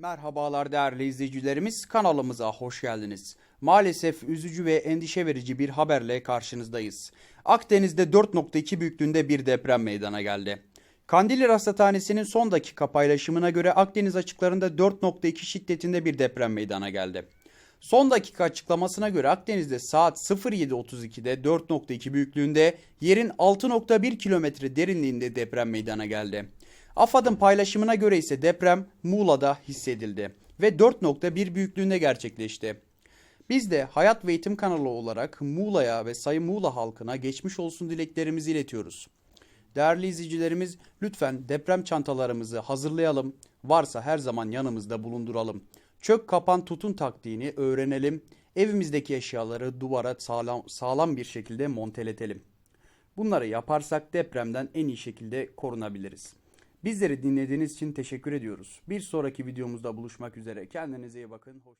Merhabalar değerli izleyicilerimiz kanalımıza hoş geldiniz. Maalesef üzücü ve endişe verici bir haberle karşınızdayız. Akdeniz'de 4.2 büyüklüğünde bir deprem meydana geldi. Kandilli Rasathanesi'nin son dakika paylaşımına göre Akdeniz açıklarında 4.2 şiddetinde bir deprem meydana geldi. Son dakika açıklamasına göre Akdeniz'de saat 07.32'de 4.2 büyüklüğünde yerin 6.1 kilometre derinliğinde deprem meydana geldi. AFAD'ın paylaşımına göre ise deprem Muğla'da hissedildi ve 4.1 büyüklüğünde gerçekleşti. Biz de Hayat ve Eğitim kanalı olarak Muğla'ya ve Sayın Muğla halkına geçmiş olsun dileklerimizi iletiyoruz. Değerli izleyicilerimiz lütfen deprem çantalarımızı hazırlayalım. Varsa her zaman yanımızda bulunduralım. Çök kapan tutun taktiğini öğrenelim. Evimizdeki eşyaları duvara sağlam, sağlam bir şekilde monteletelim. Bunları yaparsak depremden en iyi şekilde korunabiliriz. Bizleri dinlediğiniz için teşekkür ediyoruz. Bir sonraki videomuzda buluşmak üzere. Kendinize iyi bakın. Hoş